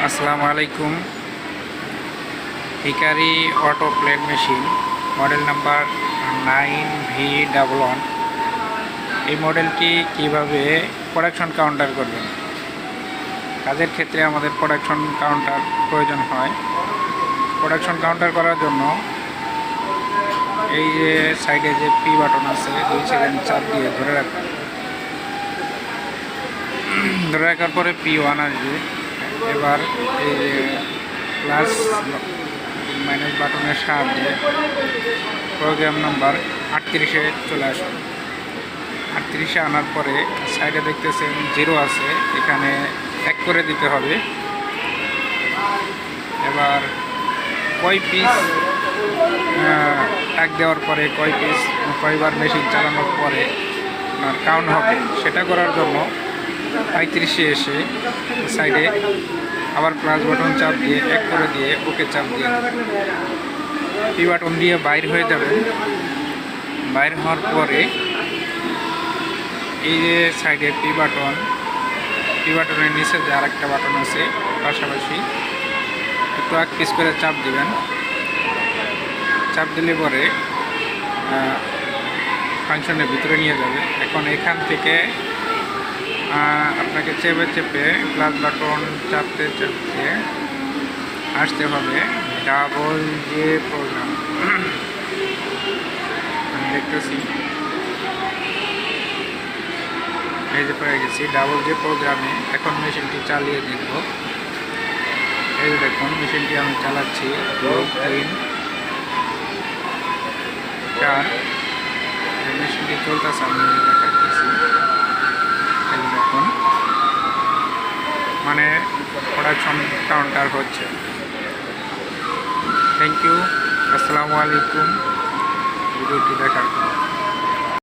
আসসালামু আলাইকুম। Hikari auto plate machine, model number nine V double one. এই মডেলটি কীভাবে প্রোডাকশন কাউন্টার করবেন? কাজের ক্ষেত্রে আমাদের প্রোডাকশন কাউন্টার প্রয়োজন হয়। প্রোডাকশন কাউন্টার করার জন্য এই যে সাইডে যে পি বাটন আছে, দুই সেকেন্ড চাপ দিয়ে ধরে রাখবেন। ধরে রাখার পরে পি ওয়ান আসবে। এবার এই প্লাস মাইনাস বাটনের সাহায্যে প্রোগ্রাম নাম্বার আটত্রিশে চলে আসবে আটত্রিশে আনার পরে সাইডে দেখতেছেন জিরো আছে, এখানে এক করে দিতে হবে। এবার কয় পিস টাক দেওয়ার পরে কয় পিস কয়বার মেশিন চালানোর পরে কাউন্ট হবে, সেটা করার জন্য পঁয়ত্রিশে এসে সাইডে আবার প্লাস বাটন চাপ দিয়ে, এক করে দিয়ে, ওকে চাপ দিয়ে। পি বাটন দিয়ে বাইর হয়ে যাবে। বাইর হওয়ার পরে এই যে সাইডে পি বাটন পি বাটনের নিচে যে আর একটা বাটন আছে, পাশাপাশি একটু এক পিস করে চাপ দিবেন। চাপ দিলে পরে ফাংশনের ভিতরে নিয়ে যাবে। এখন এখান থেকে আপনাকে চেপে চেপে প্লাস বাটন চাপতে চাপতে আসতে হবে। ডাবল যে প্রোগ্রাম। দেখতেছি। এই যে পেয়ে গেছি, ডাবল যে প্রোগ্রামে এখন মেশিনটি চালিয়ে দেখব। এই যে দেখুন, মেশিনটি আমি চালাচ্ছি। তিন চার। মেশিনটি চলতেছে, আমি দেখাচ্ছি এই যে দেখুন মানে প্রোডাকশন কাউন্টার হচ্ছে। থ্যাংক ইউ আসসালামু আলাইকুম। ভিডিওটি দেখার